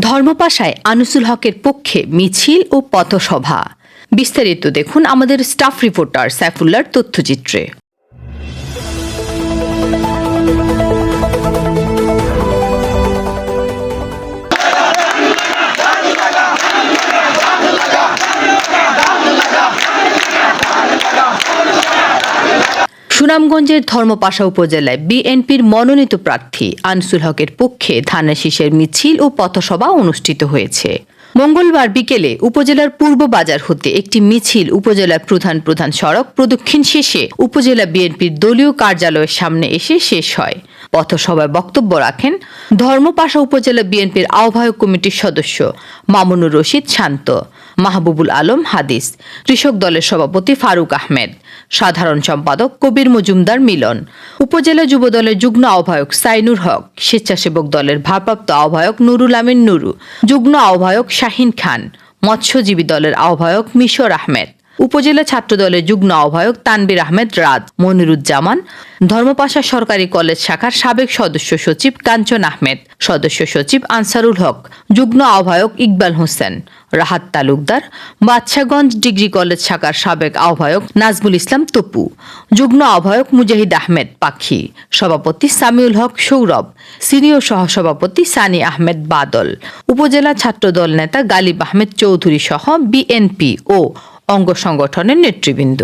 ধর্মপাশায় আনিসুল হকের পক্ষে মিছিল ও পথসভা। বিস্তারিত দেখুন আমাদের স্টাফ রিপোর্টার সাইফুল্লার তথ্যচিত্রে। সুনামগঞ্জের ধর্মপাশা উপজেলায় বিএনপির মনোনীত প্রার্থী আনসুল হকের পক্ষে ধানের শীষের মিছিল ও পথসভা অনুষ্ঠিত হয়েছে। মঙ্গলবার বিকেলে উপজেলার পূর্ব বাজার হতে একটি মিছিল উপজেলার প্রধান প্রধান সড়ক প্রদক্ষিণ শেষে উপজেলা বিএনপির দলীয় কার্যালয়ের সামনে এসে শেষ হয়। পথসভায় বক্তব্য রাখেন ধর্মপাশা উপজেলা বিএনপির আহ্বায়ক কমিটির সদস্য মামুনুর রশিদ শান্ত, মাহবুবুল আলম হাদিস, কৃষক দলের সভাপতি ফারুক আহমেদ, সাধারণ সম্পাদক কবির মজুমদার মিলন, উপজেলা যুব দলের যুগ্ম আহ্বায়ক সাইনুর হক, স্বেচ্ছাসেবক দলের ভারপ্রাপ্ত আহ্বায়ক নুরুল আমিন নুরু, যুগ্ম আহ্বায়ক শাহিন খান, মৎস্যজীবী দলের আহ্বায়ক মিশর আহমেদ। উপজেলা ছাত্র দলের যুগ্ম আহ্বায়ক তানবির আহমেদ রাত মনিরুজ্জামান, ধর্মপাশা সরকারি কলেজ শাখার সাবেক সদস্য সচিব কাঞ্চন আহমেদ, সদস্য সচিব আনসারুল হক, যুগ্ম আহ্বায়ক ইকবাল হোসেন, রাহাত তালুকদার, বাদশাগঞ্জ ডিগ্রি কলেজ শাখার সাবেক আহ্বায়ক নাজমুল ইসলাম তপু, যুগ্ম আহ্বায়ক মুজাহিদ আহমেদ পাখি সভাপতি সামিউল হক সৌরভ, সিনিয়র সহসভাপতি সানি আহমেদ বাদল, উপজেলা ছাত্রদল নেতা গালিব আহমেদ চৌধুরী সহ বিএনপি ও অঙ্গ সংগঠনের নেতৃবৃন্দ।